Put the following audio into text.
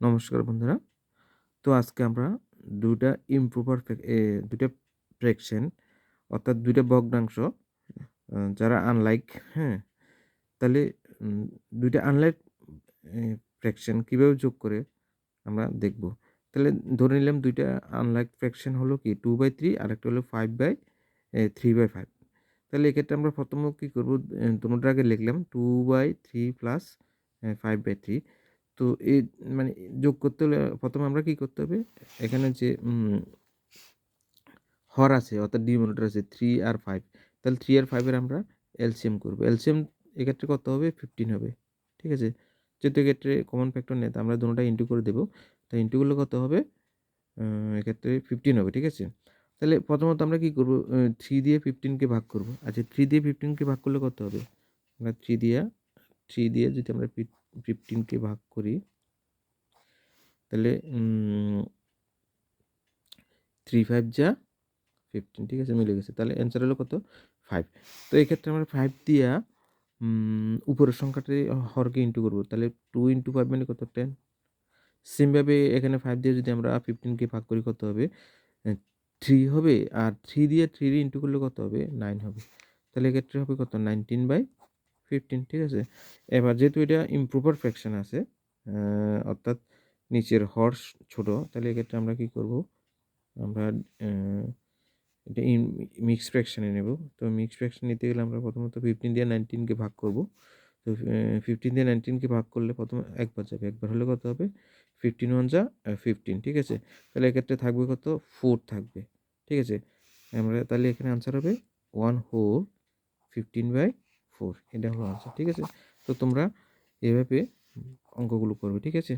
নমস্কার বন্ধুরা। তো আজকে আমরা দুইটা ইমপ্রুভার দুইটা ফ্র্যাকশন অর্থাৎ দুইটা ভগ্নাংশ যারা আনলাইক হ্যাঁ তাহলে দুইটা আনলাইক ফ্র্যাকশন কীভাবে যোগ করে আমরা দেখব? তাহলে ধরে নিলাম দুইটা আনলাইক ফ্র্যাকশন হলো কি টু বাই থ্রি আর একটা হলো five by three by five তাহলে এক্ষেত্রে আমরা প্রথম কী করব? আগে লিখলাম two by three plus five by three তো এই মানে যোগ করতে হলে প্রথমে আমরা কি করতে হবে? এখানে যে হর আছে, অর্থাৎ ডিমোনেটর আছে থ্রি আর ফাইভ তাহলে থ্রি আর ফাইভের আমরা এলসিএম করব। এলসিএম এক্ষেত্রে কত হবে? ফিফটিন হবে। ঠিক আছে? যেহেতু এক্ষেত্রে কমন ফ্যাক্টর নেই আমরা দুটোটা ইন্টু করে দেবো। তো ইন্টুগুলো কত হবে? এক্ষেত্রে ফিফটিন হবে, ঠিক আছে? তাহলে প্রথমত আমরা কি করব? থ্রি দিয়ে ফিফটিনকে ভাগ করব। আচ্ছা থ্রি দিয়ে ফিফটিনকে ভাগ করলে কত হবে? আমরা থ্রি দিয়ে থ্রি দিয়ে যদি আমরা ফিফটিনকে ভাগ করি, তাহলে থ্রি ফাইভ যা ফিফটিন ঠিক আছে, মিলে গেছে, তাহলে অ্যান্সার হলো কত? ফাইভ তো এক্ষেত্রে আমরা ফাইভ দিয়া উপরের সংখ্যাটি হরকে ইন্টু করব, তাহলে টু ইন্টু ফাইভ মানে কত? টেন সেমভাবে এখানে ফাইভ দিয়ে যদি আমরা ফিফটিনকে ভাগ করি কত হবে? থ্রি হবে, আর থ্রি দিয়ে থ্রি ইন্টু করলে কত হবে? নাইন হবে। তাহলে এক্ষেত্রে হবে কত? নাইনটিন বাই ফিফটিন ঠিক আছে? এবার যেহেতু এটা ইমপ্রুভার ফ্র্যাকশন আছে অর্থাৎ নিচের হর্স ছোট, তাহলে এক্ষেত্রে আমরা কি করব? আমরা এটা মিক্স ফ্র্যাকশনে নেব। তো মিক্স ফ্র্যাকশান নিতে গেলে আমরা প্রথমত ফিফটিন দিয়ে নাইনটিনকে ভাগ করব। তো ফিফটিন দিয়ে নাইনটিনকে ভাগ করলে প্রথম একবার যাবে। একবার হলে কত হবে? ফিফটিন ওয়ান যা ফিফটিন ঠিক আছে? তাহলে এক্ষেত্রে থাকবে কত? ফোর থাকবে, ঠিক আছে? আমরা তাহলে এখানে আনসার হবে one whole fifteen by four এটা হলো আনসার ঠিক আছে? তো তোমরা এভাবে অঙ্কগুলো করবে ঠিক আছে?